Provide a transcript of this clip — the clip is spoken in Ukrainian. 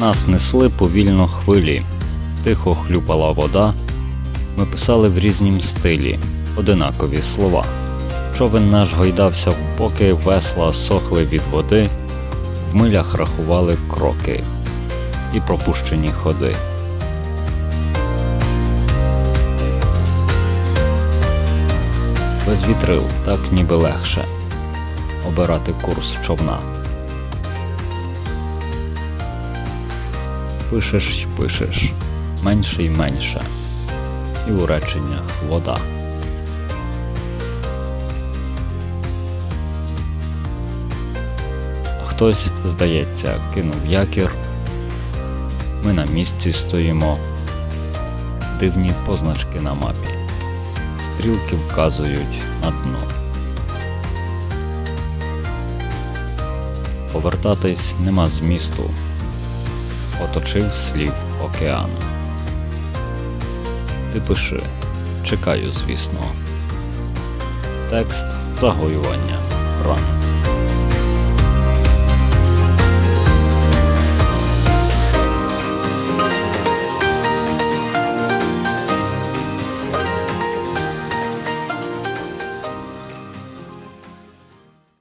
Нас несли повільно хвилі, тихо хлюпала вода. Ми писали в різнім стилі, одинакові слова. Човен наш гойдався в боки, весла сохли від води, в милях рахували кроки і пропущені ходи. Без вітрил так ніби легше обирати курс човна. Пишеш пишеш, менше й менше, і у реченнях вода. Хтось, здається, кинув якір. Ми на місці стоїмо. Дивні позначки на мапі. Стрілки вказують на дно. Повертатись нема змісту. Оточив слів океан. Ти пиши, чекаю, звісно. Текст загоювання ран.